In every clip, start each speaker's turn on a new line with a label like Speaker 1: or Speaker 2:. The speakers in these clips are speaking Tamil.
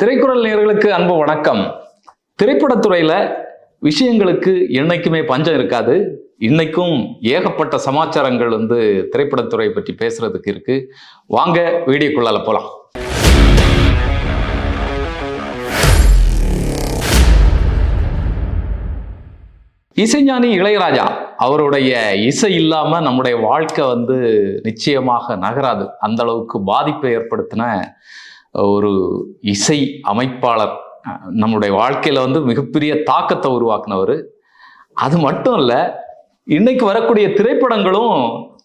Speaker 1: திரைக்குறள் நேர்களுக்கு அன்பு வணக்கம். திரைப்படத்துறையில விஷயங்களுக்கு என்னைக்குமே பஞ்சம் இருக்காது. இன்னைக்கும் ஏகப்பட்ட சமாச்சாரங்கள் வந்து திரைப்படத்துறை பற்றி பேசுறதுக்கு இருக்கு. வாங்க வீடியோக்குள்ளால போலாம். இசைஞானி இளையராஜா அவருடைய இசை இல்லாம நம்முடைய வாழ்க்கை வந்து நிச்சயமாக நகராது. அந்த அளவுக்கு பாதிப்பை ஏற்படுத்தின ஒரு இசை அமைப்பாளர் நம்மளுடைய நம்முடைய வந்து மிகப்பெரிய தாக்கத்தை உருவாக்குனவர். அது மட்டும் இல்லை இன்னைக்கு வரக்கூடிய திரைப்படங்களும்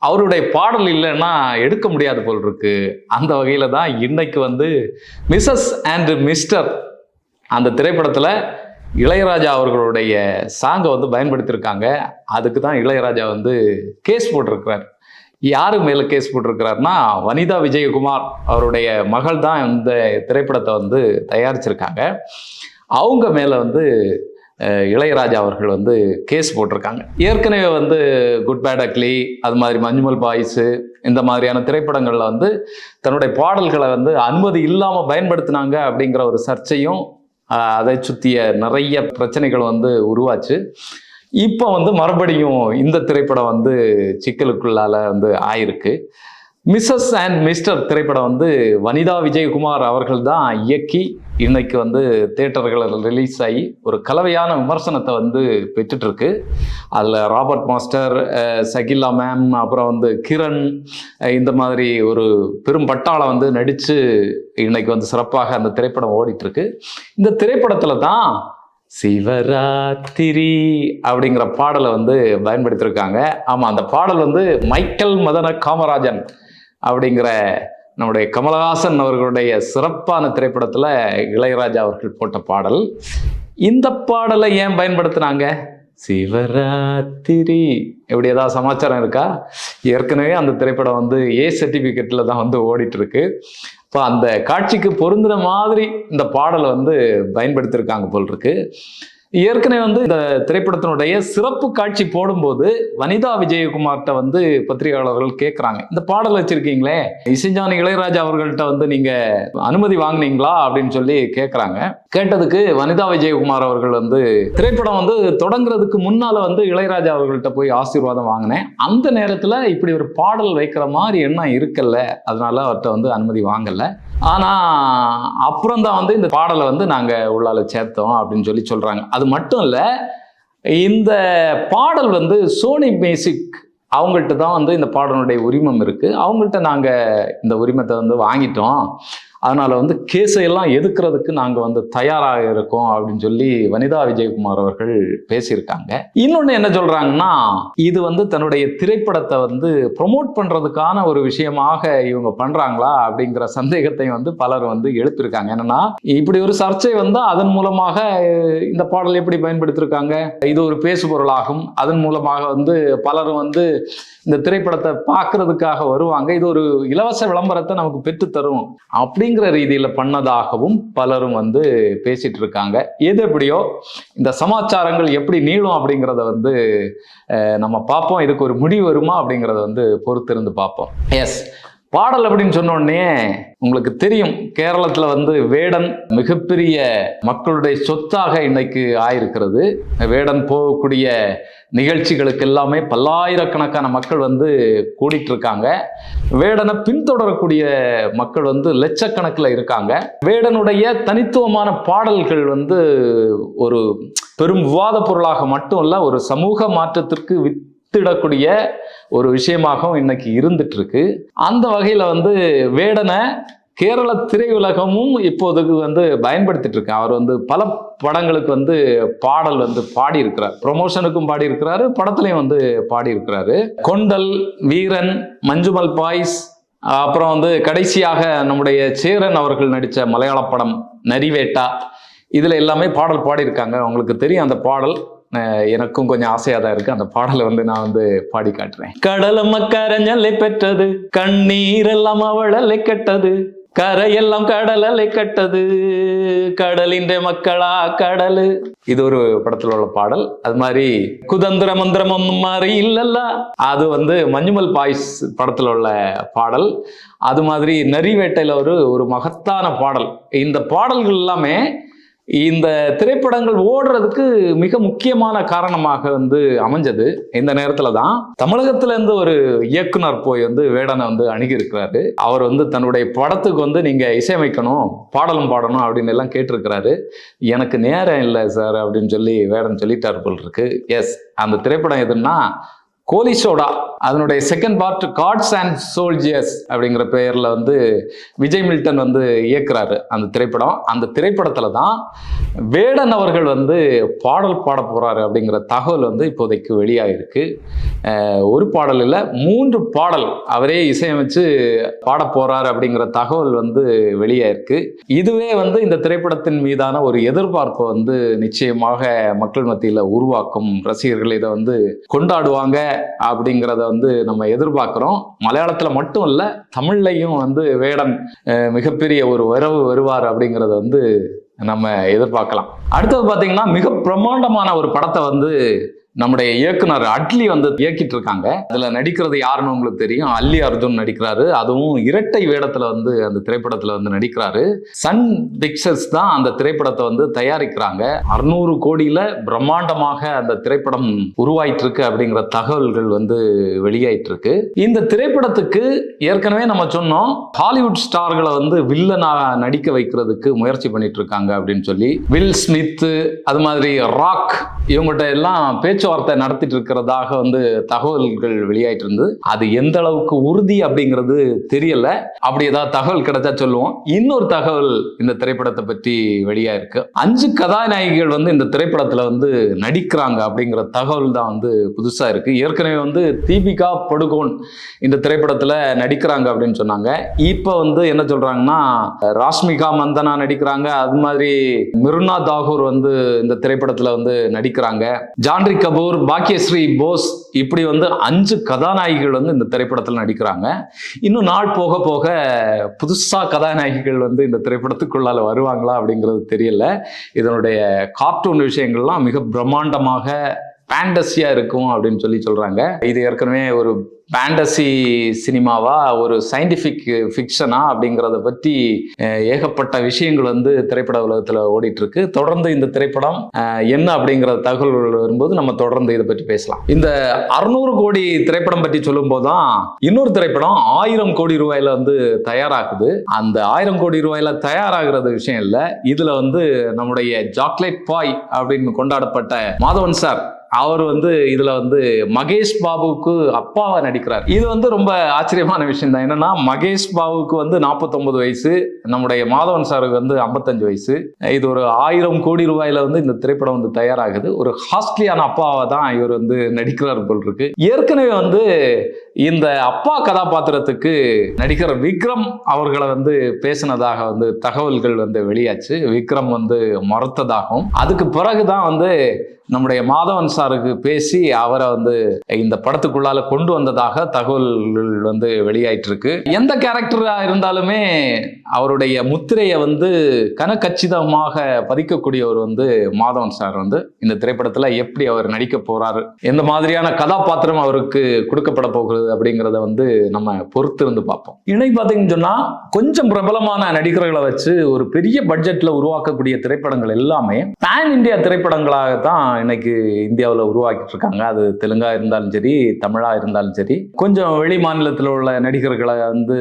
Speaker 1: அவருடைய பாடல் இல்லைன்னா எடுக்க முடியாது போல் இருக்கு அந்த வகையில் தான் இன்னைக்கு வந்து மிஸ்ஸஸ் அண்ட் மிஸ்டர் அந்த திரைப்படத்தில் இளையராஜா அவர்களுடைய சாங்கை வந்து பயன்படுத்தியிருக்காங்க. அதுக்கு தான் இளையராஜா வந்து கேஸ் போட்டிருக்கிறார். யாரு மேல கேஸ் போட்டிருக்கிறாருன்னா வனிதா விஜயகுமார் அவருடைய மகள் தான் இந்த திரைப்படத்தை வந்து தயாரிச்சிருக்காங்க. அவங்க மேல வந்து இளையராஜா அவர்கள் வந்து கேஸ் போட்டிருக்காங்க. ஏற்கனவே வந்து குட் பேட் அக்லி அது மாதிரி மஞ்சுமல் பாய்ஸு இந்த மாதிரியான திரைப்படங்களில் வந்து தன்னுடைய பாடல்களை வந்து அனுமதி இல்லாமல் பயன்படுத்தினாங்க அப்படிங்கிற ஒரு சர்ச்சையும் அதை சுற்றிய நிறைய பிரச்சனைகள் வந்து உருவாச்சு. இப்போ வந்து மறுபடியும் இந்த திரைப்படம் வந்து சிக்கலுக்குள்ளால வந்து ஆயிருக்கு. மிஸ்ஸஸ் அண்ட் மிஸ்டர் திரைப்படம் வந்து வனிதா விஜயகுமார் அவர்கள் தான் இயக்கி இன்னைக்கு வந்து தேட்டர்களில் ரிலீஸ் ஆகி ஒரு கலவையான விமர்சனத்தை வந்து பெற்றுட்ருக்கு. அதில் ராபர்ட் மாஸ்டர் சகில்லா மேம் அப்புறம் வந்து கிரண் இந்த மாதிரி ஒரு பெரும் பட்டாளம் வந்து நடித்து இன்னைக்கு வந்து சிறப்பாக அந்த திரைப்படம் ஓடிட்டுருக்கு இந்த திரைப்படத்தில் தான் சிவராத்திரி அப்படிங்கிற பாடலை வந்து பயன்படுத்தியிருக்காங்க. ஆமாம் அந்த பாடல் வந்து மைக்கேல் மதன காமராஜன் அப்படிங்கிற நம்முடைய கமலஹாசன் அவர்களுடைய சிறப்பான திரைப்படத்தில் இளையராஜா அவர்கள் போட்ட பாடல். இந்த பாடலை ஏன் பயன்படுத்தினாங்க? சிவராத்திரி. எப்படி ஏதாவது சமாச்சாரம் இருக்கா? ஏற்கனவே அந்த திரைப்படம் வந்து ஏ சர்டிஃபிகேட்டில் தான் வந்து ஓடிட்டு இருக்கு. இப்போ அந்த காட்சிக்கு பொருந்தின மாதிரி இந்த பாடலை வந்து பயன்படுத்தியிருக்காங்க போல் இருக்குது ஏற்கனவே வந்து இந்த திரைப்படத்தினுடைய சிறப்பு காட்சி போடும்போது வனிதா விஜயகுமார்கிட்ட வந்து பத்திரிகையாளர்கள் கேட்குறாங்க இந்த பாடல் வச்சிருக்கீங்களே இசைஞானி இளையராஜா அவர்கள்ட்ட வந்து நீங்க அனுமதி வாங்குனீங்களா? அப்படின்னு சொல்லி கேட்குறாங்க கேட்டதுக்கு வனிதா விஜயகுமார் அவர்கள் வந்து திரைப்படம் வந்து தொடங்குறதுக்கு முன்னால வந்து இளையராஜா அவர்கள்ட்ட போய் ஆசீர்வாதம் வாங்கினேன். அந்த நேரத்தில் இப்படி ஒரு பாடல் வைக்கிற மாதிரி எண்ணம் இருக்கல்ல அதனால அவர்கிட்ட வந்து அனுமதி வாங்கலை. ஆனால் அப்புறம் தான் வந்து இந்த பாடலை வந்து நாங்கள் உள்ளால சேர்த்தோம் அப்படின்னு சொல்லி சொல்கிறாங்க அது மட்டும் இல்லை இந்த பாடல் வந்து சோனி மியூசிக் அவங்கள்ட்ட தான் வந்து இந்த பாடலுடைய உரிமம் இருக்குது அவங்கள்ட்ட நாங்கள் இந்த உரிமத்தை வந்து வாங்கிட்டோம். அதனால வந்து கேஸை எல்லாம் எதுக்குறதுக்கு நாங்க வந்து தயாராக இருக்கோம் அப்படின்னு சொல்லி வனிதா விஜயகுமார் அவர்கள் பேசியிருக்காங்க. இன்னொன்னு என்ன சொல்றாங்கன்னா இது வந்து தன்னுடைய திரைப்படத்தை வந்து ப்ரொமோட் பண்றதுக்கான ஒரு விஷயமாக இவங்க பண்றாங்களா அப்படிங்கிற சந்தேகத்தை வந்து பலர் வந்து எழுப்பியிருக்காங்க. என்னன்னா இப்படி ஒரு சர்ச்சை வந்து அதன் மூலமாக இந்த பாடல் எப்படி பயன்படுத்தியிருக்காங்க இது ஒரு பேசுபொருளாகும். அதன் மூலமாக வந்து பலரும் வந்து இந்த திரைப்படத்தை பார்க்கறதுக்காக வருவாங்க. இது ஒரு இலவச விளம்பரத்தை நமக்கு பெற்று தரும். அப்படிங்கிற ரீதியில பண்ணதாகவும் பலரும் வந்து பேசிட்டு இருக்காங்க எது எப்படியோ இந்த சமாச்சாரங்கள் எப்படி நீளும் அப்படிங்கிறத வந்து நம்ம பார்ப்போம். இதுக்கு ஒரு முடிவு வருமா அப்படிங்கிறத வந்து பொறுத்திருந்து பார்ப்போம். எஸ் பாடல் அப்படின்னு சொன்னோடனே உங்களுக்கு தெரியும் கேரளத்தில் வந்து வேடன் மிகப்பெரிய மக்களுடைய சொத்தாக இன்னைக்கு ஆயிருக்கிறது. வேடன் போகக்கூடிய நிகழ்ச்சிகளுக்கு எல்லாமே பல்லாயிரக்கணக்கான மக்கள் வந்து கூடிட்டு இருக்காங்க வேடனை பின்தொடரக்கூடிய மக்கள் வந்து லட்சக்கணக்கில் இருக்காங்க. வேடனுடைய தனித்துவமான பாடல்கள் வந்து ஒரு பெரும் விவாத பொருளாக மட்டும் இல்லை ஒரு சமூக மாற்றத்திற்கு வித்திடக்கூடிய ஒரு விஷயமாகவும் இன்னைக்கு இருந்துட்டு இருக்கு அந்த வகையில வந்து வேடனை கேரள திரையுலகமும் இப்போதைக்கு வந்து பயன்படுத்திட்டு இருக்கு அவர் வந்து பல படங்களுக்கு வந்து பாடல் வந்து பாடி இருக்கிறார் ப்ரொமோஷனுக்கும் பாடி இருக்கிறாரு படத்துலையும் வந்து பாடி இருக்கிறாரு கொண்டல் வீரன் மஞ்சுமல் பாய்ஸ் அப்புறம் வந்து கடைசியாக நம்முடைய சேரன் அவர்கள் நடித்த மலையாள படம் நரிவேட்டா இதில் எல்லாமே பாடல் பாடியிருக்காங்க. அவங்களுக்கு தெரியும் அந்த பாடல். எனக்கும் கொஞ்சம் ஆசையாக தான் இருக்கு. அந்த பாடலை வந்து நான் வந்து பாடி காட்டுறேன். கடலம்ம கரஞ்சலை பெற்றது கண்ணீரெல்லாம் அவளலை கெட்டது கரையெல்லாம் கடல் அலை கட்டது கடலின்ற மக்களா கடலு. இது ஒரு படத்துல உள்ள பாடல். அது மாதிரி குதந்திர மந்திரம் ஒன்றும் மாதிரி இல்லல்ல. அது வந்து மஞ்சுமல் பாய்ஸ் படத்துல உள்ள பாடல். அது மாதிரி நரி வேட்டையில ஒரு ஒரு மகத்தான பாடல். இந்த பாடல்கள் எல்லாமே இந்த திரைப்படங்கள் ஓடுறதுக்கு மிக முக்கியமான காரணமாக வந்து அமைஞ்சது இந்த நேரத்துல தான். தமிழகத்துல இருந்து ஒரு இயக்குனர் போய் வந்து வேடனை வந்து அணுகியிருக்கிறாரு. அவர் வந்து தன்னுடைய படத்துக்கு வந்து நீங்க இசையமைக்கணும் பாடலும் பாடணும் அப்படின்னு எல்லாம் கேட்டிருக்கிறாரு. எனக்கு நேரம் இல்லை சார் அப்படின்னு சொல்லி வேடன் சொல்லிட்டார் போல் இருக்கு. எஸ் அந்த திரைப்படம் எதுன்னா கோலி சோடா அதனுடைய second part gods and soldiers அப்படிங்கிற பெயரில் வந்து விஜய் மில்டன் வந்து இயக்குறாரு அந்த திரைப்படம். அந்த திரைப்படத்தில் தான் வேடன் அவர்கள் வந்து பாடல் பாட போகிறாரு அப்படிங்கிற தகவல் வந்து இப்போதைக்கு வெளியாகிருக்கு ஒரு பாடல் இல்லை மூன்று பாடல் அவரே இசையமைச்சு பாட போகிறாரு அப்படிங்கிற தகவல் வந்து வெளியாயிருக்கு. இதுவே வந்து இந்த திரைப்படத்தின் மீதான ஒரு எதிர்பார்ப்பை வந்து நிச்சயமாக மக்கள் மத்தியில் உருவாக்கும் ரசிகர்கள் இதை வந்து கொண்டாடுவாங்க. அப்படிங்கிறத வந்து நம்ம எதிர்பார்க்குறோம். மலையாளத்தில் மட்டும் இல்லை தமிழ்லையும் வந்து வேடன் அஹ், மிகப்பெரிய ஒரு வரவு வருவார் அப்படிங்கிறத வந்து நம்ம எதிர்பார்க்கலாம். அடுத்தது பார்த்தீங்கன்னா மிக பிரம்மாண்டமான ஒரு படத்தை வந்து நம்முடைய இயக்குனர் அட்லி வந்து இயக்கிட்டு இருக்காங்க அதுல நடிக்கிறது யாருன்னு உங்களுக்கு தெரியும். அல்லி அர்ஜுன் நடிக்கிறாரு. அதுவும் இரட்டை வேடத்துல வந்து அந்த திரைப்படத்துல வந்து நடிக்கிறாரு. சன் பிக்சர்ஸ் தான் அந்த திரைப்படத்தை வந்து தயாரிக்கிறாங்க. அறுநூறு கோடியில பிரம்மாண்டமாக அந்த திரைப்படம் உருவாயிட்டு இருக்கு அப்படிங்கிற தகவல்கள் வந்து வெளியாயிட்டு இருக்கு இந்த திரைப்படத்துக்கு ஏற்கனவே நம்ம சொன்னோம் ஹாலிவுட் ஸ்டார்களை வந்து வில்லனா நடிக்க வைக்கிறதுக்கு முயற்சி பண்ணிட்டு இருக்காங்க அப்படின்னு சொல்லி வில் ஸ்மித் அது மாதிரி ராக் இவங்ககிட்ட எல்லாம் பேச்சு பேச்சுவார்த்தை நடத்திட்டு இருக்கிறதாக வந்து தகவல்கள் வெளியாயிட்டு இருந்தது அது எந்த அளவுக்கு உறுதி அப்படிங்கிறது தெரியல. அப்படி ஏதாவது தகவல் கிடைச்சா சொல்லுவோம். இன்னொரு தகவல் இந்த திரைப்படத்தை பற்றி வெளியாயிருக்கு. அஞ்சு கதாநாயகிகள் வந்து இந்த திரைப்படத்துல வந்து நடிக்கிறாங்க அப்படிங்கிற தகவல் தான் வந்து புதுசா இருக்கு. ஏற்கனவே வந்து தீபிகா படுகோன் இந்த திரைப்படத்துல நடிக்கிறாங்க அப்படின்னு சொன்னாங்க. இப்போ வந்து என்ன சொல்றாங்கன்னா ராஷ்மிகா மந்தனா நடிக்கிறாங்க. அது மாதிரி மிருனா தாகூர் வந்து இந்த திரைப்படத்துல வந்து நடிக்கிறாங்க. ஜான்ரி கபூர் பாக்கியஸ்ரீ போஸ் இப்படி வந்து அஞ்சு கதாநாயகிகள் வந்து இந்த திரைப்படத்தில் நடிக்கிறாங்க. இன்னும் நாள் போக போக புதுசாக கதாநாயகிகள் வந்து இந்த திரைப்படத்துக்குள்ளால் வருவாங்களா அப்படிங்கிறது தெரியல. இதனுடைய கார்ட்டூன் விஷயங்கள்லாம் மிக பிரம்மாண்டமாக பேண்டஸியாக இருக்கும் அப்படின்னு சொல்லி சொல்கிறாங்க இது ஏற்கனவே ஒரு ஃபேண்டசி சினிமாவா ஒரு சயின்டிஃபிக் ஃபிக்ஷனா அப்படிங்கிறத பற்றி ஏகப்பட்ட விஷயங்கள் வந்து திரைப்பட உலகத்தில் ஓடிட்டு இருக்கு தொடர்ந்து இந்த திரைப்படம் என்ன அப்படிங்கிற தகவல்கள் வரும்போது நம்ம தொடர்ந்து இதை பற்றி பேசலாம். இந்த அறுநூறு கோடி திரைப்படம் பற்றி சொல்லும் போதுதான் இன்னொரு திரைப்படம் ஆயிரம் கோடி ரூபாயில வந்து தயாராகுது. அந்த ஆயிரம் கோடி ரூபாயில தயாராகிறது விஷயம் இல்லை. இதுல வந்து நம்முடைய சாக்லேட் பாய் அப்படின்னு கொண்டாடப்பட்ட மாதவன் சார் அவர் வந்து இதுல வந்து மகேஷ் பாபுவுக்கு அப்பாவா நடிக்கிறார். இது வந்து ரொம்ப ஆச்சரியமான விஷயம் தான். என்னன்னா மகேஷ் பாபுவுக்கு வந்து 49 வயசு நம்முடைய மாதவன் சாருக்கு வந்து 55 வயசு. இது ஒரு ஆயிரம் கோடி ரூபாயில வந்து இந்த திரைப்படம் வந்து தயாராகுது. ஒரு ஹாஸ்ட்லியான அப்பாவை தான் இவர் வந்து நடிக்கிறார் போல் இருக்கு. ஏற்கனவே வந்து இந்த அப்பா கதாபாத்திரத்துக்கு நடிகர் விக்ரம் அவர்களை வந்து பேசினதாக வந்து தகவல்கள் வந்து வெளியாச்சு. விக்ரம் வந்து மறுத்ததாகவும் அதுக்கு பிறகுதான் வந்து நம்முடைய மாதவன் சாருக்கு பேசி அவரை வந்து இந்த படத்துக்குள்ளால கொண்டு வந்ததாக தகவல்கள் வந்து வெளியாயிட்டு இருக்கு எந்த கேரக்டரா இருந்தாலுமே அவருடைய முத்திரையை வந்து கனக்கச்சிதமாக பதிக்கக்கூடியவர் வந்து மாதவன் சார் வந்து இந்த திரைப்படத்துல எப்படி அவர் நடிக்க போறாரு எந்த மாதிரியான கதாபாத்திரம் அவருக்கு கொடுக்கப்பட போகிறது அப்படிங்கிறத வந்து நம்ம பொறுத்து இருந்து பார்ப்போம். இணை பார்த்தீங்கன்னு சொன்னா கொஞ்சம் பிரபலமான நடிகர்களை வச்சு ஒரு பெரிய பட்ஜெட்ல உருவாக்கக்கூடிய திரைப்படங்கள் எல்லாமே பேன் இந்தியா திரைப்படங்களாக தான் இன்னைக்கு இந்தியாவில் உருவாக்கிட்டு இருக்காங்க. அது தெலுங்கா இருந்தாலும் சரி தமிழா இருந்தாலும் சரி கொஞ்சம் வெளி மாநிலத்தில் உள்ள நடிகர்களை வந்து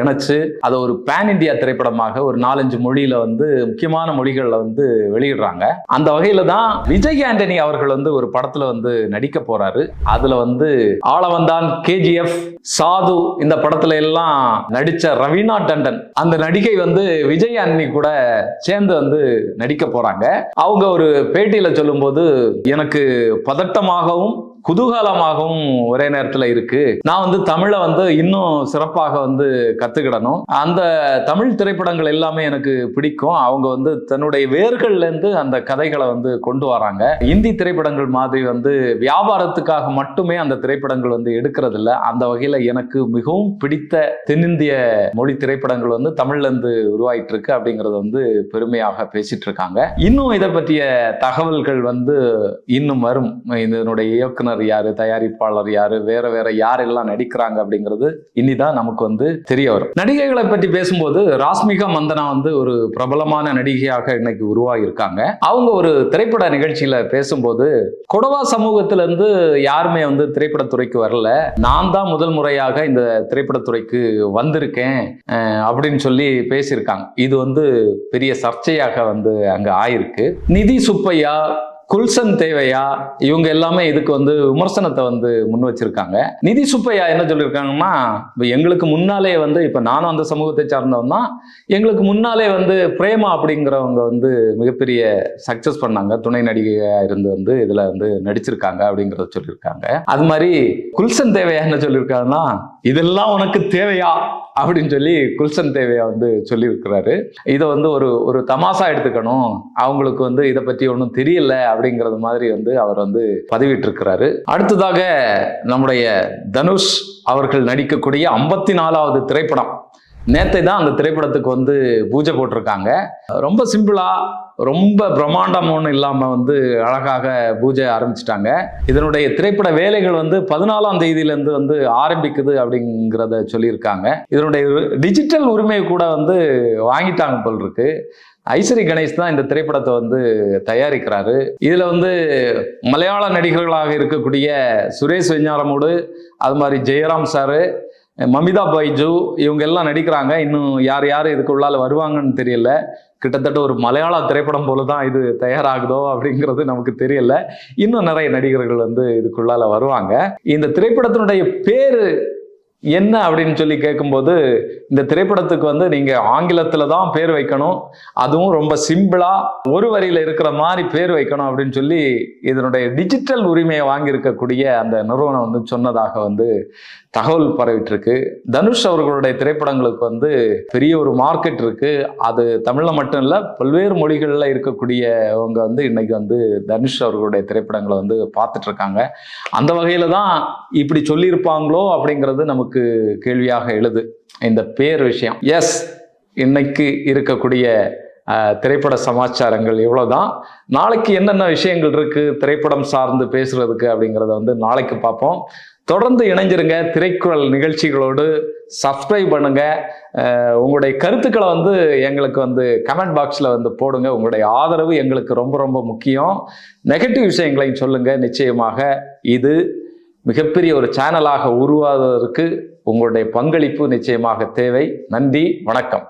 Speaker 1: இணைச்சு அதை ஒரு பேன் இந்தியா திரைப்படமாக ஒரு நாலஞ்சு மொழியில வந்து முக்கியமான மொழிகளில் வந்து வெளியிடுறாங்க. அந்த வகையில தான் விஜய் ஆண்டனி அவர்கள் வந்து ஒரு படத்துல வந்து நடிக்க போறாரு. அதுல வந்து ஆளவந்தான் கேஜிஎஃப் சாது இந்த படத்துல எல்லாம் நடிச்ச ரவீனா டண்டன். அந்த நடிகை வந்து விஜய் அண்ணி கூட சேர்ந்து வந்து நடிக்க போறாங்க. அவங்க ஒரு பேட்டியில சொல்லும்போது எனக்கு பதட்டமாகவும் குதூகலமாகவும் ஒரே நேரத்துல இருக்கு. நான் வந்து தமிழை வந்து இன்னும் சிறப்பாக வந்து கத்துக்கிடணும். அந்த தமிழ் திரைப்படங்கள் எல்லாமே எனக்கு பிடிக்கும். அவங்க வந்து தன்னுடைய வேர்கள்ல இருந்து அந்த கதைகளை வந்து கொண்டு வராங்க. இந்தி திரைப்படங்கள் மாதிரி வந்து வியாபாரத்துக்காக மட்டுமே அந்த திரைப்படங்கள் வந்து எடுக்கிறது இல்லை அந்த வகையில் எனக்கு மிகவும் பிடித்த தென்னிந்திய மொழி திரைப்படங்கள் வந்து தமிழ்ல இருந்து உருவாயிட்டு இருக்கு அப்படிங்கிறது வந்து பெருமையாக பேசிட்டு இருக்காங்க இன்னும் இதை பற்றிய தகவல்கள் வந்து இன்னும் வரும். இதனுடைய இயக்குனர் யாரு தயாரிப்பாளர் யாரு வேற வேற யாரெல்லாம் நடிக்கிறாங்க அப்படிங்கிறது இனிதான் நமக்கு வந்து தெரிய வரும். நடிகைகளை பற்றி பேசும்போது ராஸ்மிகா மந்தனா வந்து ஒரு பிரபலமான நடிகையாக இன்னைக்கு உருவாகி இருக்காங்க அவங்க ஒரு திரைப்பட நிகழ்ச்சியில பேசும்போது கொடவா சமூகத்துல இருந்து யாருமே வந்து திரைப்படத்துறைக்கு வரல. நான் தான் முதல் முறையாக இந்த திரைப்படத்துறைக்கு வந்திருக்கேன் அப்படின்னு சொல்லி பேசியிருக்காங்க. இது வந்து பெரிய சர்ச்சையாக வந்து அங்க ஆயிருக்கு. நிதி சுப்பையா குல்சன் தேவையா? இவங்க எல்லாமே இதுக்கு வந்து விமர்சனத்தை வந்து முன் வச்சிருக்காங்க. நிதி சுப்பையா என்ன சொல்லியிருக்காங்கன்னா இப்போ எங்களுக்கு முன்னாலே வந்து இப்போ நானும் அந்த சமூகத்தை சார்ந்தவன் தான். எங்களுக்கு முன்னாலே வந்து பிரேமா அப்படிங்கிறவங்க வந்து மிகப்பெரிய சக்சஸ் பண்ணாங்க. துணை நடிகையாக இருந்து வந்து இதில் வந்து நடிச்சிருக்காங்க அப்படிங்கிறத சொல்லியிருக்காங்க. அது மாதிரி குல்சன் தேவையா என்ன சொல்லியிருக்காங்கன்னா இதெல்லாம் உனக்கு தேவையா? அப்படின்னு சொல்லி குல்சன் தேவையா வந்து சொல்லியிருக்கிறாரு. இதை வந்து ஒரு ஒரு தமாசா எடுத்துக்கணும். அவங்களுக்கு வந்து இதை பற்றி ஒன்றும் தெரியல அப்படிங்கிறது மாதிரி வந்து அவர் வந்து பதிவிட்டிருக்கிறாரு. அடுத்ததாக நம்முடைய தனுஷ் அவர்கள் நடிக்கக்கூடிய ஐம்பத்தி நாலாவது திரைப்படம். நேத்தை தான் அந்த திரைப்படத்துக்கு வந்து பூஜை போட்டிருக்காங்க. ரொம்ப சிம்பிளாக ரொம்ப பிரம்மாண்டம் ஒன்றும் இல்லாமல் வந்து அழகாக பூஜை ஆரம்பிச்சிட்டாங்க. இதனுடைய திரைப்பட வேலைகள் வந்து பதினாலாம் தேதியிலேருந்து வந்து ஆரம்பிக்குது அப்படிங்கிறத சொல்லியிருக்காங்க. இதனுடைய டிஜிட்டல் உரிமையை கூட வந்து வாங்கிட்டாங்க போல் இருக்கு. ஐஸ்வரி கணேஷ் தான் இந்த திரைப்படத்தை வந்து தயாரிக்கிறாரு. இதில் வந்து மலையாள நடிகர்களாக இருக்கக்கூடிய சுரேஷ் வெஞ்ஞாரமோடு அது மாதிரி ஜெயராம் சாரு மமிதா பைஜு இவங்க எல்லாம் நடிக்கிறாங்க. இன்னும் யார் யார் இதுக்கு உள்ளால வருவாங்கன்னு தெரியல. கிட்டத்தட்ட ஒரு மலையாள திரைப்படம் போல தான் இது தயாராகுதோ அப்படிங்கிறது நமக்கு தெரியல. இன்னும் நிறைய நடிகர்கள் வந்து இதுக்குள்ளால வருவாங்க. இந்த திரைப்படத்தினுடைய பேரு என்ன அப்படின்னு சொல்லி கேட்கும்போது இந்த திரைப்படத்துக்கு வந்து நீங்க ஆங்கிலத்துல தான் பேர் வைக்கணும். அதுவும் ரொம்ப சிம்பிளா ஒரு வரியில இருக்கிற மாதிரி பேர் வைக்கணும் அப்படின்னு சொல்லி இதனுடைய டிஜிட்டல் உரிமையை வாங்கியிருக்கக்கூடிய அந்த நிறுவனம் வந்து சொன்னதாக வந்து தகவல் பரவிட்டு இருக்கு தனுஷ் அவர்களுடைய திரைப்படங்களுக்கு வந்து பெரிய ஒரு மார்க்கெட் இருக்கு. அது தமிழ்ல மட்டும் இல்ல பல்வேறு மொழிகளில் இருக்கக்கூடியவங்க வந்து இன்னைக்கு வந்து தனுஷ் அவர்களுடைய திரைப்படங்களை வந்து பார்த்துட்டு இருக்காங்க. அந்த வகையில தான் இப்படி சொல்லியிருப்பாங்களோ அப்படிங்கிறது நமக்கு கேள்வியாக எழுது இந்த பேர் விஷயம். எஸ் இன்னைக்கு இருக்கக்கூடிய திரைப்பட சமாச்சாரங்கள் இவ்வளோதான் நாளைக்கு என்னென்ன விஷயங்கள் இருக்குது திரைப்படம் சார்ந்து பேசுகிறதுக்கு அப்படிங்கிறத வந்து நாளைக்கு பார்ப்போம். தொடர்ந்து இணைஞ்சிருங்க. திரைக்குறள் நிகழ்ச்சிகளோடு சப்ஸ்கிரைப் பண்ணுங்க. உங்களுடைய கருத்துக்களை வந்து எங்களுக்கு வந்து கமெண்ட் பாக்ஸில் வந்து போடுங்க. உங்களுடைய ஆதரவு எங்களுக்கு ரொம்ப ரொம்ப முக்கியம். நெகட்டிவ் விஷயங்களையும் சொல்லுங்கள் நிச்சயமாக இது மிகப்பெரிய ஒரு சேனலாக உருவாவதற்கு உங்களுடைய பங்களிப்பு நிச்சயமாக தேவை. நன்றி வணக்கம்.